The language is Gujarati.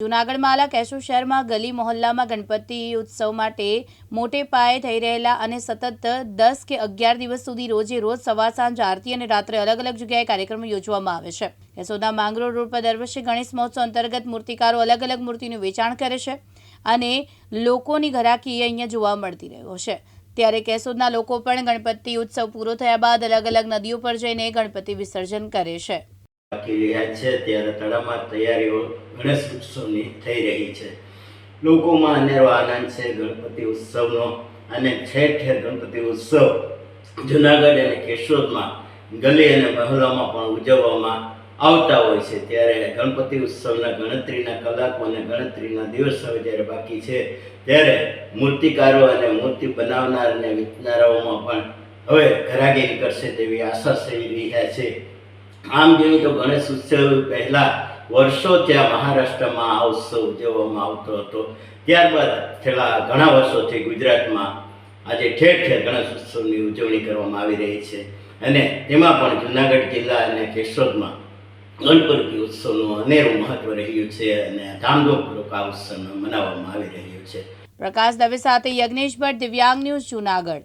જૂનાગઢ માલા કેશુ શહેરમાં ગલી મોહલ્લામાં ગણપતિ ઉત્સવ માટે મોટે પાયે થઈ રહેલા અને સતત દસ કે અગિયાર દિવસ સુધી રોજે રોજ સવાર સાંજ, આરતી અને રાત્રે અલગ અલગ જગ્યાએ કાર્યક્રમો યોજવામાં આવે છે. કેશોદના માંગરોળ રોડ પર દર વર્ષે ગણેશ મહોત્સવ અંતર્ગત મૂર્તિકારો અલગ અલગ મૂર્તિનું વેચાણ કરે છે અને લોકોની ઘરાકી અહીંયા જોવા મળતી રહ્યો છે. ત્યારે કેશોદના લોકો પણ ગણપતિ ઉત્સવ પૂરો થયા બાદ અલગ અલગ નદીઓ પર જઈને ગણપતિ વિસર્જન કરે છે. બાકી રહ્યા છે, ત્યારે તડામાર તૈયારીઓ ગણેશ ઉત્સવની થઈ રહી છે. લોકોમાં અનેરો આનંદ છે, ગણપતિ ઉત્સવનો અને ઠેર ઠેર ગણપતિ ઉત્સવ જુનાગઢ અને કેશોદમાં ગલી અને મહોલ્લામાં પણ ઉજવવામાં આવતા હોય છે. ત્યારે ગણપતિ ઉત્સવના ગણતરીના કલાકો અને ગણતરીના દિવસો જ્યારે બાકી છે, ત્યારે મૂર્તિકારો અને મૂર્તિ બનાવનાર અને વેચનારાઓમાં પણ હવે ઘરાગીરી કરશે તેવી આશા થઈ રહ્યા છે. આમ જોઈએ તો ગણેશ ઉત્સવ પહેલા વર્ષો ત્યાં મહારાષ્ટ્રમાં આ ઉત્સવ ઉજવવામાં આવતો હતો. ત્યારબાદ છેલ્લા ઘણા વર્ષોથી ગુજરાતમાં આજે ઠેર ઠેર ગણેશ ઉત્સવની ઉજવણી કરવામાં આવી રહી છે. અને તેમાં પણ જુનાગઢ જિલ્લા અને કેશોદમાં ગણપતિ ઉત્સવનું અનેરું મહત્વ રહ્યું છે અને ધામધૂમપૂર્વક આ ઉત્સવ મનાવવામાં આવી રહ્યો છે. પ્રકાશ દવે સાથે યજ્ઞેશ ભટ્ટ દિવ્યાંગ ન્યૂઝ જૂનાગઢ.